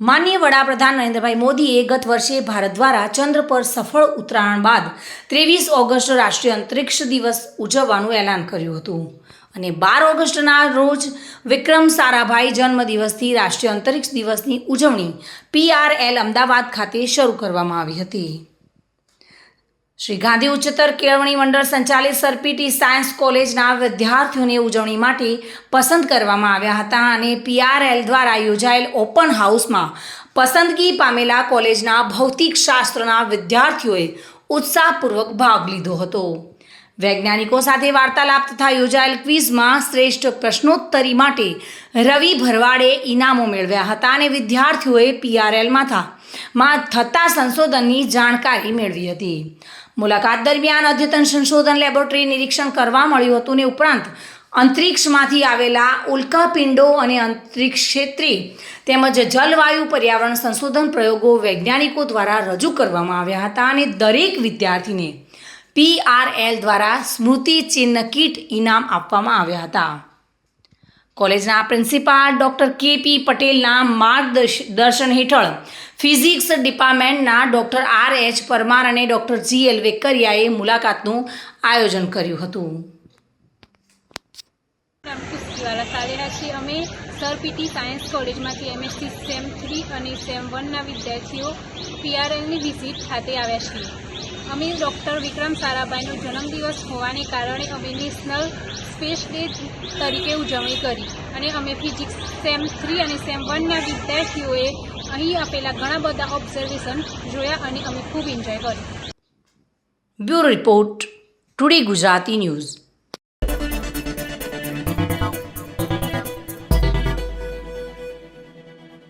માનનીય વડાપ્રધાન નરેન્દ્રભાઈ મોદીએ ગત વર્ષે ભારત દ્વારા ચંદ્ર પર સફળ ઉતરાણ બાદ ત્રેવીસ ઓગસ્ટ રાષ્ટ્રીય અંતરિક્ષ દિવસ ઉજવવાનું એલાન કર્યું હતું. અને બાર ઓગસ્ટના રોજ વિક્રમ સારાભાઈ જન્મદિવસથી રાષ્ટ્રીય અંતરિક્ષ દિવસની ઉજવણી પીઆરએલ અમદાવાદ ખાતે શરૂ કરવામાં આવી હતી. શ્રી ગાંધી ઉચ્ચતર કેળવણી મંડળ સંચાલિત સરપીટી સાયન્સ કોલેજના વિદ્યાર્થીઓને ઉજવણી માટે પસંદ કરવામાં આવ્યા હતા અને પીઆરએલ દ્વારા યોજાયેલ ઓપન હાઉસમાં પસંદગી પામેલા કોલેજના ભૌતિક શાસ્ત્રના વિદ્યાર્થીઓએ ઉત્સાહપૂર્વક ભાગ લીધો હતો. વૈજ્ઞાનિકો સાથે વાર્તાલાપ તથા યોજાયેલ ક્વિઝમાં શ્રેષ્ઠ પ્રશ્નોત્તરી માટે રવિ ભરવાડે ઇનામો મેળવ્યા હતા અને વિદ્યાર્થીઓએ પીઆરએલમાં થા માં થતા સંશોધનની જાણકારી મેળવી હતી. મુલાકાત દરમિયાન અદ્યતન સંશોધન લેબોરેટરી નિરીક્ષણ કરવા મળ્યું હતું ને ઉપરાંત અંતરિક્ષમાંથી આવેલા ઉલ્કાપિંડો અને અંતરિક્ષ ક્ષેત્રે તેમજ જલવાયુ પર્યાવરણ સંશોધન પ્રયોગો વૈજ્ઞાનિકો દ્વારા રજૂ કરવામાં આવ્યા હતા અને દરેક વિદ્યાર્થીને પીઆરએલ દ્વારા સ્મૃતિ ચિહ્ન કીટ ઇનામ આપવામાં આવ્યા હતા. કોલેજના પ્રિન્સિપાલ ડૉક્ટર કે પી પટેલના માર્ગદર્શન હેઠળ ફિઝિક્સ ડિપાર્ટમેન્ટના ડૉક્ટર આર એચ પરમાર અને ડૉક્ટર જી એલ વેકરિયાએ મુલાકાતનું આયોજન કર્યું હતું. છીએ અમે. સર પીટી સાયન્સ કોલેજમાંથી એમએસસી સેમ થ્રી અને સેમ વનના વિદ્યાર્થીઓ પીઆરએલની વિઝિટ ખાતે આવ્યા છીએ. અમે ડૉક્ટર વિક્રમ સારાભાઈનો જન્મદિવસ હોવાને કારણે અમે નેશનલ સ્પેસ ડે તરીકે ઉજવણી કરી અને અમે ફિઝિક્સ સેમ થ્રી અને સેમ વનના વિદ્યાર્થીઓએ અહીં આપેલા ઘણા બધા ઓબ્ઝર્વેશન જોયા અને અમે ખૂબ એન્જોય કર્યું. Bureau report today Gujarati news.